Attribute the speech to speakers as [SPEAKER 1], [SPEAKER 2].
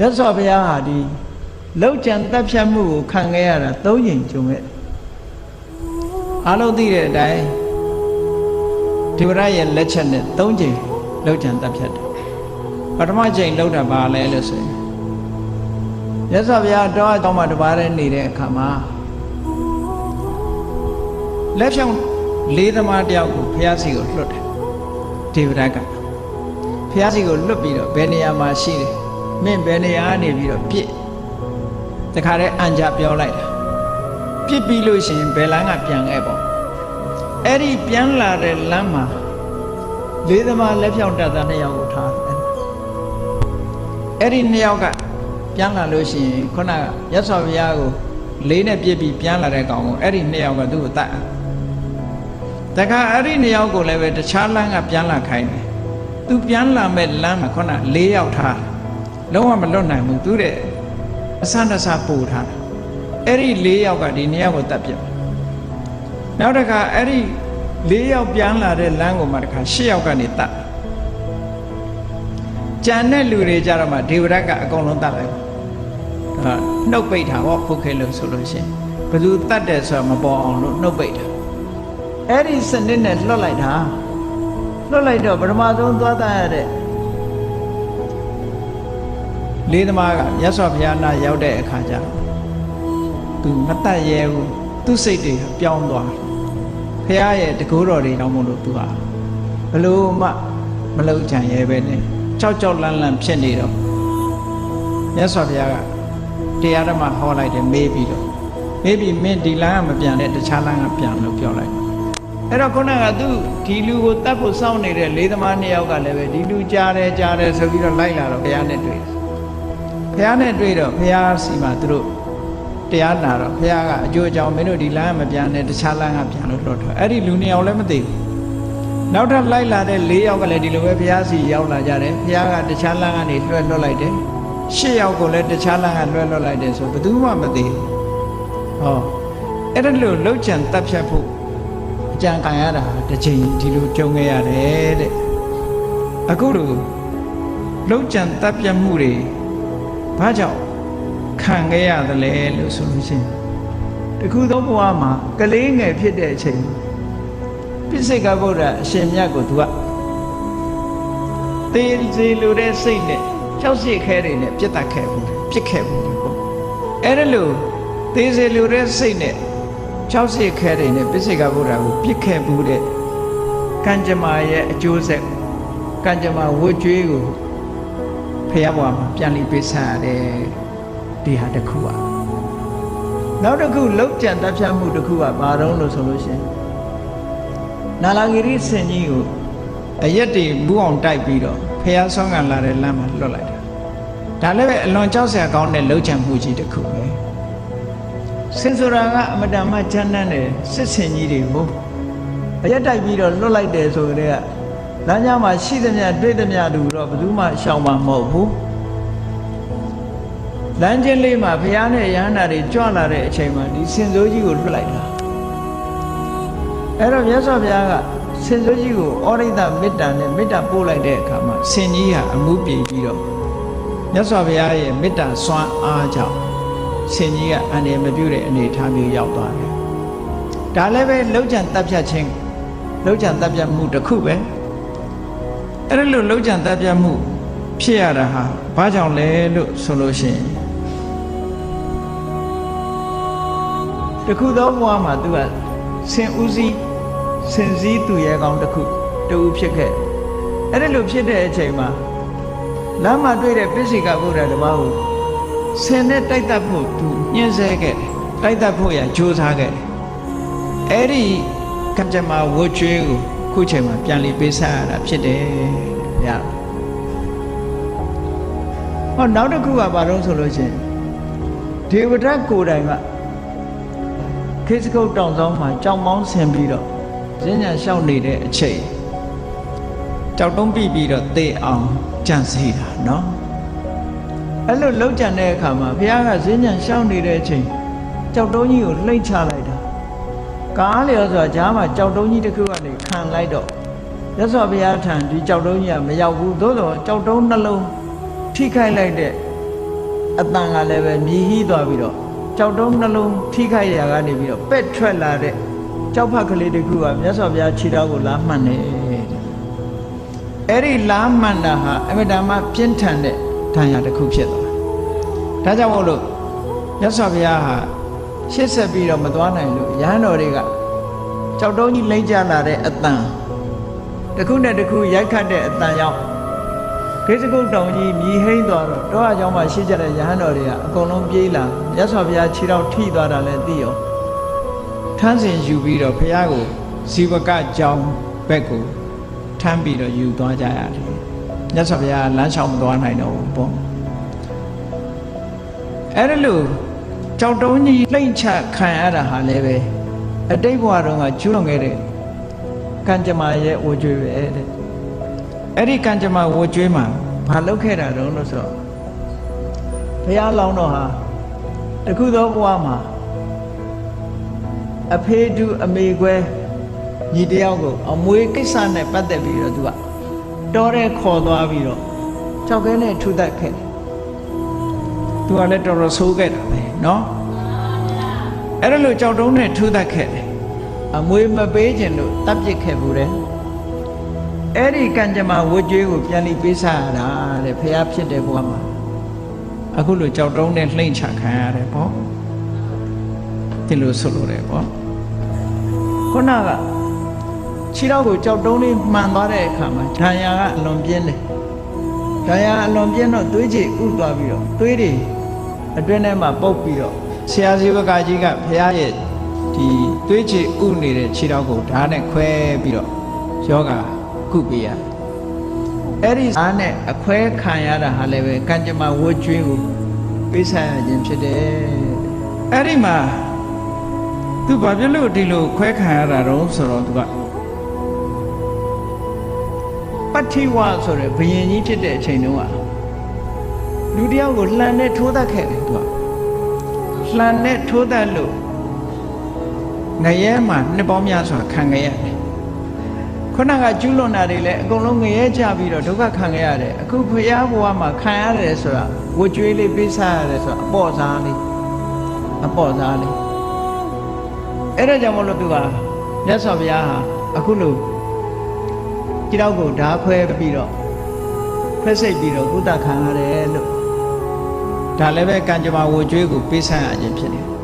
[SPEAKER 1] ရသော်ဘုရားဟာဒီလောက်ကြံတက်ဖြတ်မှုကိုခံခဲ့ရတာ၃ချိန်ကြုံခဲ့အားလုံးသိတဲ့အတိုင်းဒီဝရရဲ့လက်ချက်နဲ့၃ချိန်လောက်ကြံတက်ဖြတ်တယ်ပထမချိန်လောက်တာပါလဲလို့ဆိုရင်ရသော်ဘုရားတော့အတောင်းမှတပါးနဲ့နေတဲ့အခါမှာလက်ဖြောင်းလေးသမားတယောက်ကိုဘုရားစီကိုလွတ်တယ်ဒေဝရကဘုရားစီကိုလွတ်ပြီးတော့ဘယ်နေရာမှာရှိတယ် မင်းဘယ်နေရာကနေပြီးတော့ပြစ်တခါတည်းအန်ကြပြောလိုက်တာပြစ်ပြီးလို့ရှိရင်ဘယ်လမ်းကပြန်ခဲ့ပေါ့အဲ့ဒီပြန်လာတဲ့လမ်းမှာလေးသမားလက်ဖြောင်းတက်တာနှစ်ယောက်ကိုထားတယ်အဲ့ဒီနှစ်ယောက်ကပြန်လာလို့ရှိရင်ခုနကရသော်ဘုရားကိုလေးနဲ့ပြစ်ပြီးပြန်လာတဲ့ကောင်ကိုအဲ့ဒီနှစ်ယောက်ကသူ့ကိုတတ်တခါအဲ့ဒီနှစ်ယောက်ကိုလည်းပဲတခြားလမ်းကပြန်လာခိုင်းတယ်သူပြန်လာမဲ့လမ်းမှာခုန၄ယောက်ထား လုံးဝမလွတ်နိုင်ဘူးသူတဲ့အဆန်းတဆပို့ထားတာအဲ့ဒီ၄ယောက်ကဒီနှစ်ယောက်ကိုတတ်ပြစ်နောက်တစ်ခါအဲ့ဒီ၄ယောက်ပြန်လာတဲ့လမ်းကိုမှတစ်ခါ၈ယောက်ကနေတတ်ကြံတဲ့လူတွေကြတော့မှဒေဝရတ်ကအကုန်လုံးတတ်လိုက်ဟာနှုတ်ပိတ်တာဟောဖုတ်ခဲလို့ဆိုလို့ရှိရင်ဘယ်သူတတ်တယ်ဆိုတာမပေါ်အောင်လို့နှုတ်ပိတ်တာအဲ့ဒီစနစ်နဲ့လွတ်လိုက်တာလွတ်လိုက်တော့ပထမဆုံးသွားတတ်ရတဲ့ လေးသမားကမြတ်စွာဘုရားနာရောက်တဲ့အခါကျတော့သူမတတ်ရဲဘူးသူ့စိတ်တွေပြောင်းသွားဘုရားရဲ့တကူတော်တွေကြောင့်မို့လို့သူဟာဘလို့မှမလုံချင်ရဲပဲနဲ့ကြောက်ကြောက်လန့်လန့်ဖြစ်နေတော့မြတ်စွာဘုရားကတရားဓမ္မဟောလိုက်တယ်မေးပြီးတော့မေးပြီးမင်းဒီလမ်းကမပြန်တဲ့တခြားလမ်းကပြန်လို့ပြောလိုက်အဲ့တော့ခုနကသူဒီလူကိုတတ်ဖို့စောင့်နေတဲ့လေးသမားနှစ်ယောက်ကလည်းပဲဒီလူကြားတယ်ကြားတယ်ဆိုပြီးတော့လိုက်လာတော့ဘုရားနဲ့တွေ့တယ် ဘုရားနဲ့တွေ့တော့ဘုရားစီမှာသူတို့တရားနာတော့ဘုရားကအကျိုးအကြောင်းမင်းတို့ဒီလမ်းကမပြန်နဲ့တခြားလမ်းကပြန်လို့လွတ်ထွက်အဲ့ဒီလူနှစ်ယောက်လည်းမသိဘူးနောက်ထပ်လိုက်လာတဲ့၄ယောက်ကလည်းဒီလိုပဲဘုရားစီရောက်လာကြတယ်ဘုရားကတခြားလမ်းကနေလွှဲလွတ်လိုက်တယ်ရှစ်ယောက်ကိုလည်းတခြားလမ်းကလွှဲလွတ်လိုက်တယ်ဆိုဘယ်သူမှမသိဘူးဟောအဲ့ဒါလို့လှုပ်ချံတက်ဖြတ်ဖို့အကြံခံရတာတစ်ချိန်ဒီလိုကြုံခဲ့ရတယ်တဲ့အခုလိုလှုပ်ချံတက်ပြတ်မှုတွေ ဘာကြောင့်ခံခဲ့ရသလဲလို့ဆိုလို့ရှိရင်တခုသောဘဝမှာကလေးငယ်ဖြစ်တဲ့အချိန်ပိစိကဗုဒ္ဓအရှင်မြတ်ကိုသူကတေးစီလိုတဲ့စိတ်နဲ့ကြောက်စိတ်ခဲတွေနဲ့ပြစ်တတ်ခဲ့ဘူးပြစ်ခဲ့ဘူးပေါ့အဲ့ဒါလို့တေးစီလိုတဲ့စိတ်နဲ့ကြောက်စိတ်ခဲတွေနဲ့ပိစိကဗုဒ္ဓကိုပြစ်ခဲ့ဘူးတဲ့ကံကြမ္မာရဲ့အကျိုးဆက်ကံကြမ္မာဝတ်ကြွေးကို ဖះဘွားမှာပြန်လိပေးဆန်းရတယ်ဒီဟာတစ်ခုပါနောက်တစ်ခုလောက်ကြံတပ်ဖြတ်မှုတစ်ခုကဘာတော့လို့ဆိုလို့ရှိရင်နာလာဂိရိဆင်ကြီးကိုအရက်တွေမူးအောင်တိုက်ပြီးတော့ဖះဆောင်းကလာတဲ့လမ်းမှာလွတ်လိုက်တာဒါလည်းပဲအလွန်ကြောက်စရာကောင်းတဲ့လောက်ကြံမှုကြီးတစ်ခုပဲစင်ဆိုရာကအမတန်မှချမ်းတမ်းတဲ့စစ်စင်ကြီးတွေကိုအရက်တိုက်ပြီးတော့လွတ်လိုက်တယ်ဆိုကြတဲ့က လမ်းကြောင်းမှာရှိသမျှတွေ့သမျှတူတော့ဘယ်သူမှရှောင်မှာမဟုတ်ဘူးလမ်းချင်းလေးမှာဘုရားနဲ့ရဟန္တာတွေကြွလာတဲ့အချိန်မှာဒီစင်စိုးကြီးကိုလွတ်လိုက်တာအဲ့တော့မြတ်စွာဘုရားကစင်စိုးကြီးကိုဩရိတမေတ္တာနဲ့မေတ္တာပို့လိုက်တဲ့အခါမှာစင်ကြီးဟာအမှုပြေပြီးတော့မြတ်စွာဘုရားရဲ့မေတ္တာစွမ်းအားကြောင့်စင်ကြီးကအန္တရာယ်မပြုတဲ့အနေအထားမျိုးရောက်သွားတယ်ဒါလည်းပဲလောက်ကျန်တပ်ဖြတ်ခြင်းလောက်ကျန်တပ်ဖြတ်မှုတစ်ခုပဲ အဲ့ဒါလို့လောက်ကျန်တပ်ဖြတ်မှု ဖြစ်ရတာဟာဘာကြောင့်လဲလို့ဆိုလို့ရှိရင်တခုသောဘဝမှာသူကဆင်ဦးစီးဆင်စည်းသူရဲကောင်းတစ်ခုတူဖြစ်ခဲ့အဲ့ဒါလို့ဖြစ်တဲ့အချိန်မှာလမ်းမှာတွေ့တဲ့ပိစိကဗုဒ္ဓဓမ္မကိုဆင်နဲ့တိုက်တတ်ဖို့သူညှင်းဆဲခဲ့တယ်တိုက်တတ်ဖို့ရကြိုးစားခဲ့တယ်အဲ့ဒီကံကြမ္မာဝတ်ကျွေးကို ခုချိန်မှာပြန်လီပေးဆက်ရတာဖြစ်တယ်ဗျာဟောနောက်တစ်ခုကဘာလို့ဆိုလို့ချင်းဒေဝဒတ်ကိုယ်တိုင်ကခေစကုတ်တောင်ဆောင်မှာကြောင်မောင်းဆင်ပြီးတော့ဈဉ္ညာလျှောက်နေတဲ့အချိန်ကြောက်တုံးပြီးပြီးတော့သေအောင်ကြံစီတာနော်အဲ့လိုလှုပ်ကြံတဲ့အခါမှာဘုရားကဈဉ္ညာလျှောက်နေတဲ့အချိန်ကြောက်တုံးကြီးကိုလှိမ့်ချလိုက်တာ ကားလျော်ဆိုတာဂျားမှာကြောက်တုံးကြီးတစ်ခုကနေခံလိုက်တော့ရသော်ဘုရားထံဒီကြောက်တုံးကြီးကမရောက်ဘူးသို့တော့ကြောက်တုံးနှလုံးထိခိုက်လိုက်တဲ့အတန်ကလည်းပဲမြည်ဟီးသွားပြီးတော့ကြောက်တုံးနှလုံးထိခိုက်ရာကနေပြီးတော့ပက်ထွက်လာတဲ့ကြောက်ဖက်ကလေးတစ်ခုကမြတ်စွာဘုရားခြေတော်ကိုလာမှန်တယ်တဲ့အဲ့ဒီလာမှန်တာဟာအမြဲတမ်းပြင်းထန်တဲ့ဒဏ်ရာတစ်ခုဖြစ်သွားဒါကြောင့်မို့လို့မြတ်စွာဘုရားဟာ ရှေ့ဆက်ပြီးတော့မသွားနိုင်လို့ရဟန်းတော်တွေကကြောက်တုံးကြီးလိမ့်ကြလာတဲ့အတန်တစ်ခုနဲ့တစ်ခုရိုက်ခတ်တဲ့အတန်ရောက်ခေစကုတ်တောင်ကြီးမြည်ဟိမ့်သွားတော့တောအကြောင်းမှာရှိကြတဲ့ရဟန်းတော်တွေကအကုန်လုံးပြေးလာမြတ်စွာဘုရားခြေတော်ထိသွားတာလည်းသိရောထမ်းစင်ယူပြီးတော့ဘုရားကိုဇီဝကကြောင်းဘက်ကိုထမ်းပြီးတော့ယူသွားကြရတယ်မြတ်စွာဘုရားလမ်းလျှောက်မသွားနိုင်တော့ဘူးပေါ့အဲ့ဒါလို့ ကြောက်တုံးကြီးလိမ့်ချခံရတာဟာလည်းပဲအတိတ်ဘဝတုန်းကကျူးလွန်ခဲ့တဲ့ကံကြမ္မာရဲ့ဝကြွေပဲတဲ့အဲ့ဒီကံကြမ္မာဝကြွေမှာဘာလုပ်ခဲ့တာတုံးလို့ဆိုတော့ဘုရားလောင်းတော်ဟာတခုသောဘဝမှာအဖေတူအမေကွဲညီတယောက်ကိုအမွေကိစ္စနဲ့ပတ်သက်ပြီးတော့သူကတော်တဲ့ခေါ်သွားပြီးတော့ကြောက်ကဲနဲ့ထူတတ်ခဲ့တယ် သူကလည်းတော်တော်ဆိုးခဲ့တာပဲเนาะအဲ့ဒါလို့ကြောက်တုံးနဲ့ထူတတ်ခဲ့တယ်အမွေမပေးခြင်းလို့တပ်ပစ်ခဲ့ဘူးတဲ့အဲ့ဒီကံကြမ္မာဝတ်ကြွေးကိုပြန်ပြီးပေးစားရတာတဲ့ဖះဖြစ်တဲ့ဘဝမှာအခုလိုကြောက်တုံးနဲ့လှိမ့်ချခံရတယ်ပေါ့ဒီလိုဆိုလိုတယ်ပေါ့ခုနကခြေတော့ကိုကြောက်တုံးလေးမှန်သွားတဲ့အခါမှာဒဏ်ရာကအလွန်ပြင်းတယ်ဒဏ်ရာအလွန်ပြင်းတော့သွေးကြည်ဥသွားပြီးတော့သွေးတွေ အတွင်းထဲမှာပုတ်ပြီးတော့ဆရာဇီဝကကြီးကဖះရဲ့ဒီသွေးကြည်ဥနေတဲ့ခြေတော့ကိုဓာတ်နဲ့ခွဲပြီးတော့ယောဂကုပေးရတယ်အဲ့ဒီအားနဲ့အခွဲခံရတာဟာလည်းပဲကံကြမ္မာဝတ်ကျွေးကိုပေးဆပ်ရခြင်းဖြစ်တယ်အဲ့ဒီမှာသူဘာဖြစ်လို့ဒီလိုခွဲခံရတာတော့ဆိုတော့သူကပတ္ထိဝဆိုတဲ့ဘယင်ကြီးဖြစ်တဲ့အချိန်တုန်းက လူတယောက်ကိုလှန်နဲ့ထိုးတတ်ခဲ့တယ်သူကလှန်နဲ့ထိုးတတ်လို့ငရဲမှာနှစ်ပေါင်းများစွာခံခဲ့ရတယ်ခုနကကျူးလွန်တာတွေလည်းအကုန်လုံးငရဲကြပြီးတော့ဒုက္ခခံခဲ့ရတယ်အခုဖရာဘဝမှာခံရတယ်ဆိုတာဝကြွေးလေးပေးစားရတယ်ဆိုတာအပေါ့စားလေးအပေါ့စားလေးအဲ့ဒါကြောင့်မလို့သူကမြတ်စွာဘုရားဟာအခုလို့ကြည်တော့ကိုဓာခွဲပြီးတော့ဖက်စိတ်ပြီးတော့ကုသခံရတယ်လို့ ဒါလည်းပဲကံကြမ္မာဝကြွေးကိုပေးဆပ်ရခြင်းဖြစ်တယ်